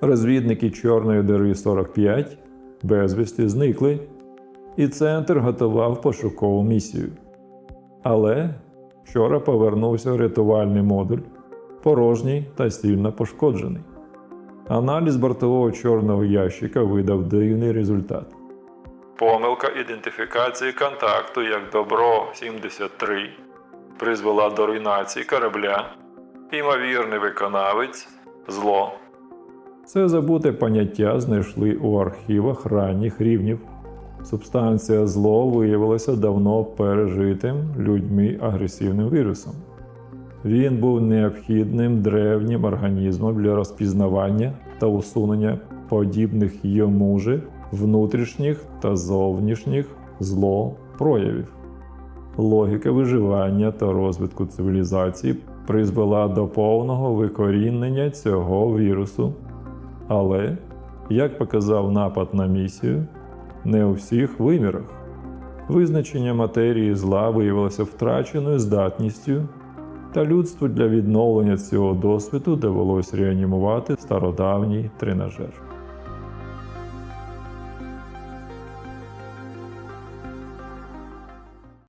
Розвідники Чорної дири 45 безвісти зникли, і центр готував пошукову місію. Але вчора повернувся рятувальний модуль, порожній та сильно пошкоджений. Аналіз бортового чорного ящика видав дивний результат. Помилка ідентифікації контакту як добро 73 призвела до руйнації корабля. Імовірний виконавець зло. Це забуте поняття знайшли у архівах ранніх рівнів. Субстанція зло виявилася давно пережитим людьми агресивним вірусом. Він був необхідним древнім організмом для розпізнавання та усунення подібних йому же внутрішніх та зовнішніх зло проявів. Логіка виживання та розвитку цивілізації призвела до повного викорінення цього вірусу. Але, як показав напад на місію, не у всіх вимірах. Визначення матерії зла виявилося втраченою здатністю, та людству для відновлення цього досвіду довелось реанімувати стародавній тренажер.